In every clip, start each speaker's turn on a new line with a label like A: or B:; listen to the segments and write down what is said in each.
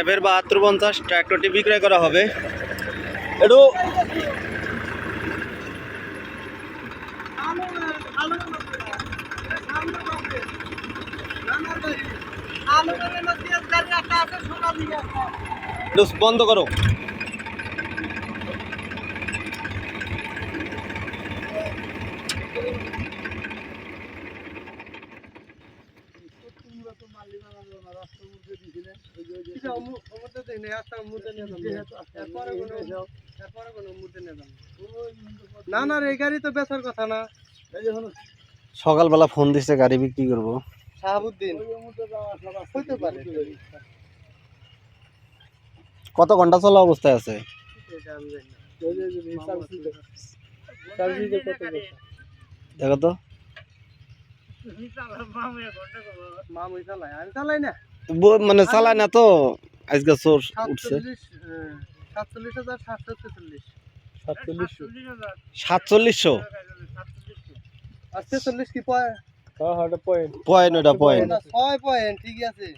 A: এফের বাহাত্তর পঞ্চাশ ট্র্যাক্টরটি বিক্রয় করা হবে একটু বন্ধ করো
B: না না এই গাড়ি তো বেচার কথা না।
A: সকালবেলা ফোন দিছে গাড়ি বিক্রি করব।
B: শাহাবুদ্দিন। হইতে পারে।
A: কত ঘণ্টা চলা অবস্থায় আছে? দেখো তো।
B: মামুই চালায় আমি চালাই না।
A: মানে চালায় না তো? আজকে চোর উঠছে।
B: সাতচল্লিশ সাতচল্লিশ হাজার সাতশো তেতাল্লিশ। সাতচল্লিশশো ছেচল্লিশ কি পয়েন্ট পয়েন্ট
A: পয়েন্ট ওটা পয়েন্ট।
B: ছয় পয়েন্ট ঠিক আছে।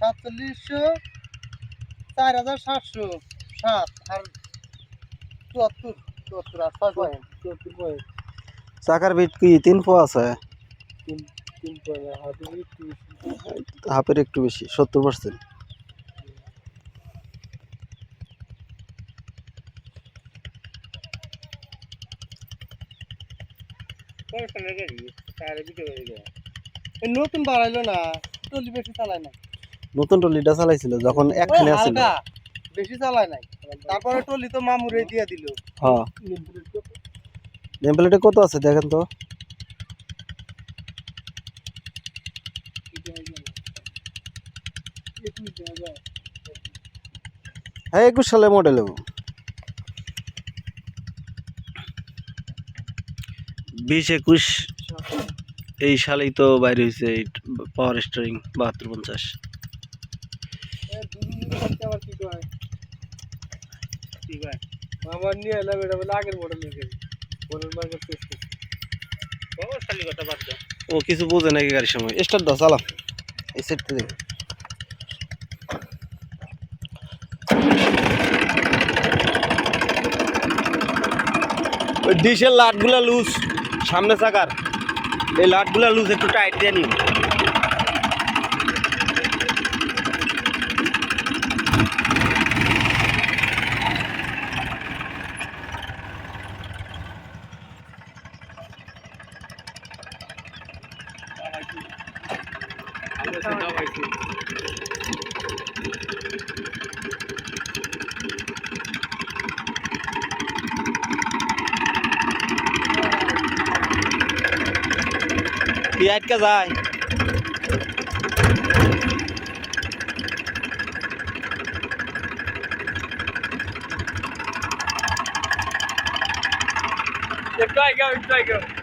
B: সাতচল্লিশশো চার হাজার সাতশো সাত আর চুয়াত্তর চুয়াত্তর আর ছয় পয়েন্ট। চুয়াত্তর পয়েন্ট।
A: চাকার বিট কি তিন পো আছে? হাফের একটু বেশি সত্তর পার্সেন্ট
B: নতুন বাড়াইলো না টলি বেশি চালায় না
A: নতুন টলিটা চালাইছিল যখন একখানে আছিল।
B: বেশি চালায় নাই। তারপরে টলি তো মামুরে দিয়ে দিল।
A: হ্যাঁ। নেম কত আছে দেখেন তো। হ্যাঁ একুশ সালে মডেল বিশ একুশ এই সালেই তো বাইরে হয়েছে পাওয়ার স্টারিং বাহাত্তর পঞ্চাশ।
B: আমার নিয়ে এলাম এটা বলে আগের মডেল নিয়ে গেছি। মডেল মার্কেট ও
A: কিছু বোঝে নাকি গাড়ির সময়। স্টার্ট দাও চালাও এই সেটটা দেখি। ডিশের লাটগুলা লুজ সামনে চাকার। এই লাটগুলা লুজ একটু টাইট দিয়ে নিন। কি আটকা যায়
B: একটু আগে একটু আগে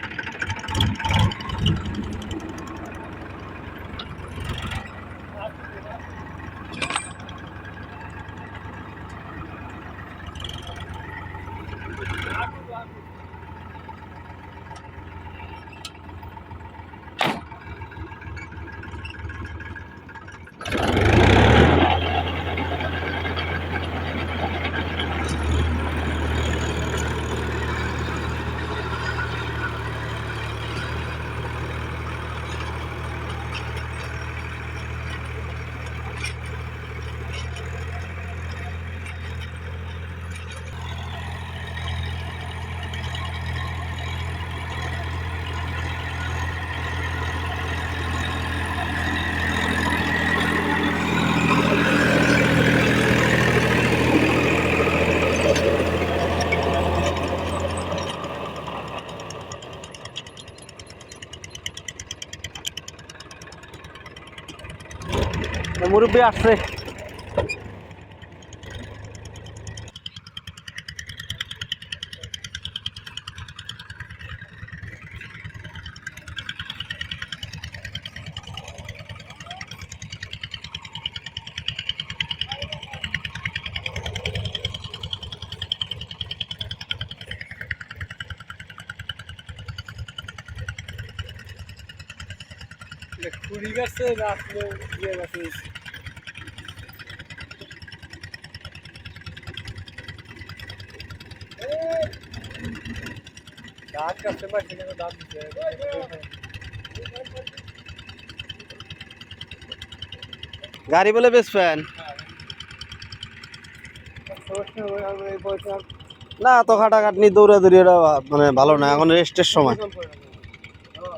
B: Okay.
A: মুরব্বী আসছে।
C: গাড়ি বলে বেশ ফ্যান না তো খাটাখাটনি দৌড়া দৌড়ি মানে ভালো না এখন রেস্টের সময়।